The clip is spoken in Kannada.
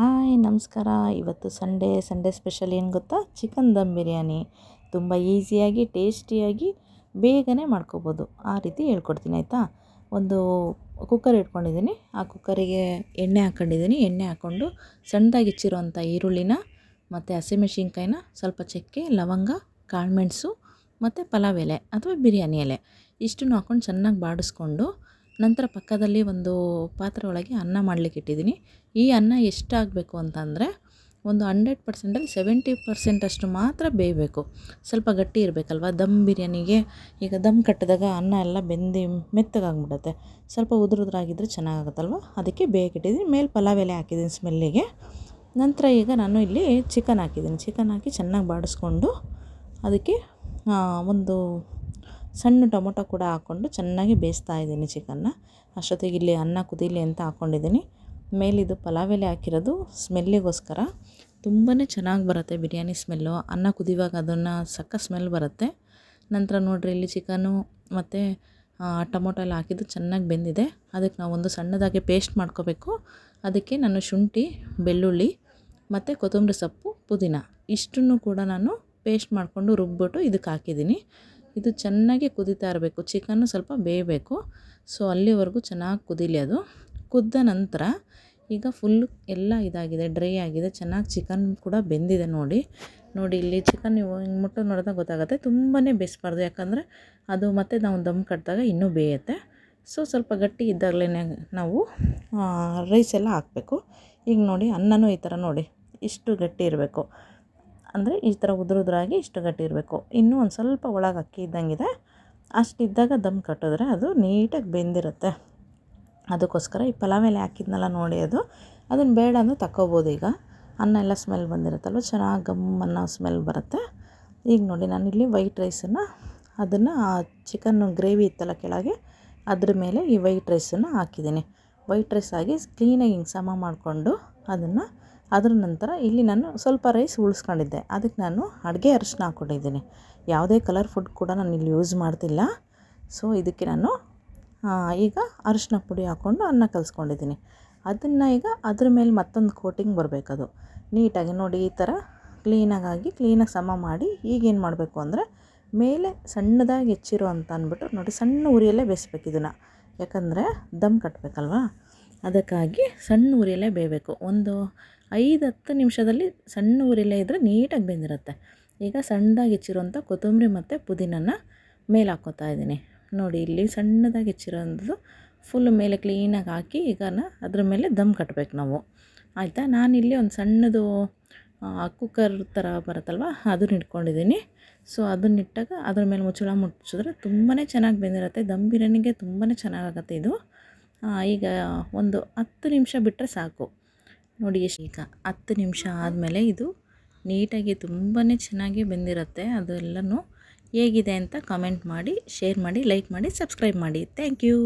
ಹಾಯ್, ನಮಸ್ಕಾರ. ಇವತ್ತು ಸಂಡೇ ಸಂಡೇ ಸ್ಪೆಷಲ್ ಏನು ಗೊತ್ತಾ? ಚಿಕನ್ ದಮ್ ಬಿರಿಯಾನಿ. ತುಂಬ ಈಸಿಯಾಗಿ, ಟೇಸ್ಟಿಯಾಗಿ ಬೇಗನೆ ಮಾಡ್ಕೋಬೋದು. ಆ ರೀತಿ ಹೇಳ್ಕೊಡ್ತೀನಿ, ಆಯಿತಾ? ಒಂದು ಕುಕ್ಕರ್ ಇಟ್ಕೊಂಡಿದ್ದೀನಿ. ಆ ಕುಕ್ಕರಿಗೆ ಎಣ್ಣೆ ಹಾಕ್ಕೊಂಡಿದ್ದೀನಿ ಎಣ್ಣೆ ಹಾಕ್ಕೊಂಡು ಸಣ್ಣದಾಗಿ ಹೆಚ್ಚಿರೋಂಥ ಈರುಳ್ಳಿನ ಮತ್ತು ಹಸಿಮೆಣ್ಸಿನ್ಕಾಯಿನ, ಸ್ವಲ್ಪ ಚಕ್ಕೆ, ಲವಂಗ, ಕಾಳುಮೆಣಸು ಮತ್ತು ಪಲಾವ್ ಎಲೆ ಅಥವಾ ಬಿರಿಯಾನಿ ಎಲೆ. ಇಷ್ಟನ್ನು ಹಾಕ್ಕೊಂಡು ಚೆನ್ನಾಗಿ ಬಾಡಿಸ್ಕೊಂಡು ನಂತರ ಪಕ್ಕದಲ್ಲಿ ಒಂದು ಪಾತ್ರೆ ಒಳಗೆ ಅನ್ನ ಮಾಡ್ಲಿಕ್ಕೆ ಇಟ್ಟಿದ್ದೀನಿ. ಈ ಅನ್ನ ಎಷ್ಟಾಗಬೇಕು ಅಂತಂದರೆ ಒಂದು ಹಂಡ್ರೆಡ್ ಪರ್ಸೆಂಟಲ್ಲಿ ಸೆವೆಂಟಿ ಪರ್ಸೆಂಟಷ್ಟು ಮಾತ್ರ ಬೇಯಬೇಕು. ಸ್ವಲ್ಪ ಗಟ್ಟಿ ಇರಬೇಕಲ್ವ? ದಮ್ ಬಿರಿಯಾನಿಗೆ ಈಗ ದಮ್ ಕಟ್ಟಿದಾಗ ಅನ್ನ ಎಲ್ಲ ಬೆಂದಿ ಮೆತ್ತಗಾಗ್ಬಿಡುತ್ತೆ. ಸ್ವಲ್ಪ ಉದುರುದ್ರಾಗಿದ್ದರೆ ಚೆನ್ನಾಗಾಗುತ್ತಲ್ವ? ಅದಕ್ಕೆ ಬೇಯಕ್ಕಿಟ್ಟಿದ್ದೀನಿ ಮೇಲೆ ಪಲಾವ್ ಎಲೆ ಹಾಕಿದ್ದೀನಿ ಸ್ಮೆಲ್ಲಿಗೆ ನಂತರ ಈಗ ನಾನು ಇಲ್ಲಿ ಚಿಕನ್ ಹಾಕಿದ್ದೀನಿ. ಚಿಕನ್ ಹಾಕಿ ಚೆನ್ನಾಗಿ ಬಾಡಿಸ್ಕೊಂಡು ಅದಕ್ಕೆ ಒಂದು ಸಣ್ಣ ಟೊಮೊಟೊ ಕೂಡ ಹಾಕ್ಕೊಂಡು ಚೆನ್ನಾಗಿ ಬೇಯಿಸ್ತಾ ಇದ್ದೀನಿ ಚಿಕನ್ನ. ಅಷ್ಟೊತ್ತಿಗೆ ಇಲ್ಲಿ ಅನ್ನ ಕುದೀಲಿ ಅಂತ ಹಾಕ್ಕೊಂಡಿದ್ದೀನಿ ಮೇಲಿದು ಪಲಾವ್ ಎಲೆ ಹಾಕಿರೋದು ಸ್ಮೆಲ್ಲಿಗೋಸ್ಕರ. ತುಂಬಾ ಚೆನ್ನಾಗಿ ಬರುತ್ತೆ ಬಿರಿಯಾನಿ ಸ್ಮೆಲ್ಲು. ಅನ್ನ ಕುದಿವಾಗ ಅದನ್ನು ಸಕ್ಕ ಸ್ಮೆಲ್ ಬರುತ್ತೆ. ನಂತರ ನೋಡಿರಿ ಇಲ್ಲಿ ಚಿಕನು ಮತ್ತು ಟೊಮೊಟೊ ಎಲ್ಲ ಹಾಕಿದ್ದು ಚೆನ್ನಾಗಿ ಬೆಂದಿದೆ. ಅದಕ್ಕೆ ನಾವು ಒಂದು ಸಣ್ಣದಾಗಿ ಪೇಸ್ಟ್ ಮಾಡ್ಕೋಬೇಕು. ಅದಕ್ಕೆ ನಾನು ಶುಂಠಿ, ಬೆಳ್ಳುಳ್ಳಿ ಮತ್ತು ಕೊತ್ತಂಬರಿ ಸೊಪ್ಪು, ಪುದೀನ. ಇಷ್ಟನ್ನು ಕೂಡ ನಾನು ಪೇಸ್ಟ್ ಮಾಡಿಕೊಂಡು ರುಬ್ಬಿಬಿಟ್ಟು ಇದಕ್ಕೆ ಹಾಕಿದ್ದೀನಿ. ಇದು ಚೆನ್ನಾಗಿ ಕುದೀತಾ ಇರಬೇಕು. ಚಿಕನ್ನು ಸ್ವಲ್ಪ ಬೇಯಬೇಕು. ಸೊ, ಅಲ್ಲಿವರೆಗೂ ಚೆನ್ನಾಗಿ ಕುದಿಲಿ ಅದು. ಕುದ್ದ ನಂತರ ಈಗ ಫುಲ್ಲು ಎಲ್ಲ ಇದಾಗಿದೆ ಡ್ರೈ ಆಗಿದೆ. ಚೆನ್ನಾಗಿ ಚಿಕನ್ ಕೂಡ ಬೆಂದಿದೆ ನೋಡಿ. ನೋಡಿ, ಇಲ್ಲಿ ಚಿಕನ್ ನೀವು ಹಿಂಗೆ ಮುಟ್ಟು ನೋಡಿದಾಗ ಗೊತ್ತಾಗುತ್ತೆ. ತುಂಬಾ ಬೇಯಿಸ್ಬಾರ್ದು. ಯಾಕಂದರೆ ಅದು ಮತ್ತೆ ನಾವು ದಮ್ ಕಟ್ಟಿದಾಗ ಇನ್ನೂ ಬೇಯುತ್ತೆ. ಸೊ, ಸ್ವಲ್ಪ ಗಟ್ಟಿ ಇದ್ದಾಗಲೇ ನಾವು ರೈಸ್ ಎಲ್ಲ ಹಾಕಬೇಕು. ಈಗ ನೋಡಿ, ಅನ್ನನೂ ಈ ಥರ ನೋಡಿ. ಇಷ್ಟು ಗಟ್ಟಿ ಇರಬೇಕು. ಅಂದರೆ ಈ ಥರ ಉದುರುದ್ರಾಗಿ ಇಷ್ಟು ಗಟ್ಟಿ ಇರಬೇಕು. ಇನ್ನೂ ಒಂದು ಸ್ವಲ್ಪ ಒಳಗೆ ಅಕ್ಕಿ ಇದ್ದಂಗಿದೆ. ಅಷ್ಟಿದ್ದಾಗ ದಮ್ ಕಟ್ಟಿದ್ರೆ ಅದು ನೀಟಾಗಿ ಬೆಂದಿರುತ್ತೆ. ಅದಕ್ಕೋಸ್ಕರ ಈ ಪಲಾವ್ ಮೇಲೆ ಹಾಕಿದ್ನಲ್ಲ ನೋಡಿ ಅದು. ಅದನ್ನು ಬೇಡ ಅಂದರೆ ತಕ್ಕೋಬೋದು ಈಗ. ಅನ್ನ ಎಲ್ಲ ಸ್ಮೆಲ್ ಬಂದಿರುತ್ತಲ್ವ? ಚೆನ್ನಾಗಿ ಗಮ್ ಅನ್ನೋ ಸ್ಮೆಲ್ ಬರುತ್ತೆ. ಈಗ ನೋಡಿ, ನಾನು ಇಲ್ಲಿ ವೈಟ್ ರೈಸನ್ನು ಅದನ್ನು ಚಿಕನ್ನು ಗ್ರೇವಿ ಇತ್ತಲ್ಲ ಕೆಳಗೆ, ಅದ್ರ ಮೇಲೆ ಈ ವೈಟ್ ರೈಸನ್ನು ಹಾಕಿದ್ದೀನಿ. ವೈಟ್ ರೈಸ್ ಆಗಿ ಕ್ಲೀನಾಗಿ ಹಿಂಗೆ ಸಮ ಮಾಡಿಕೊಂಡು ಅದನ್ನು ಅದ್ರ ನಂತರ ಇಲ್ಲಿ ನಾನು ಸ್ವಲ್ಪ ರೈಸ್ ಉಳಿಸ್ಕೊಂಡಿದ್ದೆ. ಅದಕ್ಕೆ ನಾನು ಅಡುಗೆ ಅರಿಶಿನ ಹಾಕ್ಕೊಂಡಿದ್ದೀನಿ. ಯಾವುದೇ ಕಲರ್ ಫುಡ್ ಕೂಡ ನಾನು ಇಲ್ಲಿ ಯೂಸ್ ಮಾಡ್ತಿಲ್ಲ. ಸೊ, ಇದಕ್ಕೆ ನಾನು ಈಗ ಅರಿಶಿನ ಪುಡಿ ಹಾಕ್ಕೊಂಡು ಅನ್ನ ಕಲಿಸ್ಕೊಂಡಿದ್ದೀನಿ. ಅದನ್ನು ಈಗ ಅದ್ರ ಮೇಲೆ ಮತ್ತೊಂದು ಕೋಟಿಂಗ್ ಬರಬೇಕದು. ನೀಟಾಗಿ ನೋಡಿ ಈ ಥರ ಕ್ಲೀನಾಗಿ ಕ್ಲೀನಾಗಿ ಸಮ ಮಾಡಿ ಈಗೇನು ಮಾಡಬೇಕು ಅಂದರೆ ಮೇಲೆ ಸಣ್ಣದಾಗಿ ಹೆಚ್ಚಿರೋ ಅಂತ ಅಂದ್ಬಿಟ್ಟು ನೋಡಿ, ಸಣ್ಣ ಉರಿಯಲ್ಲೇ ಬೇಯಿಸ್ಬೇಕು ಇದನ್ನು. ಯಾಕಂದರೆ ದಮ್ ಕಟ್ಟಬೇಕಲ್ವಾ ಅದಕ್ಕಾಗಿ ಸಣ್ಣ ಉರಿಯಲ್ಲೇ ಬೇಯಬೇಕು. ಒಂದು ಐದು, ಹತ್ತು ನಿಮಿಷದಲ್ಲಿ ಸಣ್ಣ ಉರಿಲೇ ಇದ್ದರೆ ನೀಟಾಗಿ ಬೆಂದಿರುತ್ತೆ. ಈಗ ಸಣ್ಣದಾಗಿ ಹೆಚ್ಚಿರೋಂಥ ಕೊತ್ತಂಬರಿ ಮತ್ತು ಪುದೀನನ ಮೇಲೆ ಹಾಕೋತಾ ಇದ್ದೀನಿ. ನೋಡಿ, ಇಲ್ಲಿ ಸಣ್ಣದಾಗಿ ಹೆಚ್ಚಿರೋಂಥದ್ದು ಫುಲ್ ಮೇಲೆ ಕ್ಲೀನಾಗಿ ಹಾಕಿ ಈಗ ಅದ್ರ ಮೇಲೆ ದಮ್ ಕಟ್ಟಬೇಕು ನಾವು. ಆಯಿತಾ? ನಾನಿಲ್ಲಿ ಒಂದು ಸಣ್ಣದು ಕುಕ್ಕರ್ ಥರ ಬರುತ್ತಲ್ವ, ಅದನ್ನ ಇಟ್ಕೊಂಡಿದ್ದೀನಿ. ಸೊ ಅದನ್ನಿಟ್ಟಾಗ ಅದ್ರ ಮೇಲೆ ಮುಚ್ಚಳ ಮುಚ್ಚಿದ್ರೆ ತುಂಬಾ ಚೆನ್ನಾಗಿ ಬೆಂದಿರುತ್ತೆ. ದಮ್ ಬಿರಿಯಾನಿಗೆ ತುಂಬಾ ಚೆನ್ನಾಗಾಗತ್ತೆ ಇದು. ಈಗ ಒಂದು ಹತ್ತು ನಿಮಿಷ ಬಿಟ್ಟರೆ ಸಾಕು. ನೋಡಿ ಎಷ್ಟು ಈಗ ಹತ್ತು ನಿಮಿಷ ಆದಮೇಲೆ ಇದು ನೀಟಾಗಿ ತುಂಬಾ ಚೆನ್ನಾಗಿ ಬೆಂದಿರುತ್ತೆ. ಅದು ಎಲ್ಲನೂ ಹೇಗಿದೆ ಅಂತ ಕಮೆಂಟ್ ಮಾಡಿ ಶೇರ್ ಮಾಡಿ ಲೈಕ್ ಮಾಡಿ ಸಬ್ಸ್ಕ್ರೈಬ್ ಮಾಡಿ. Thank you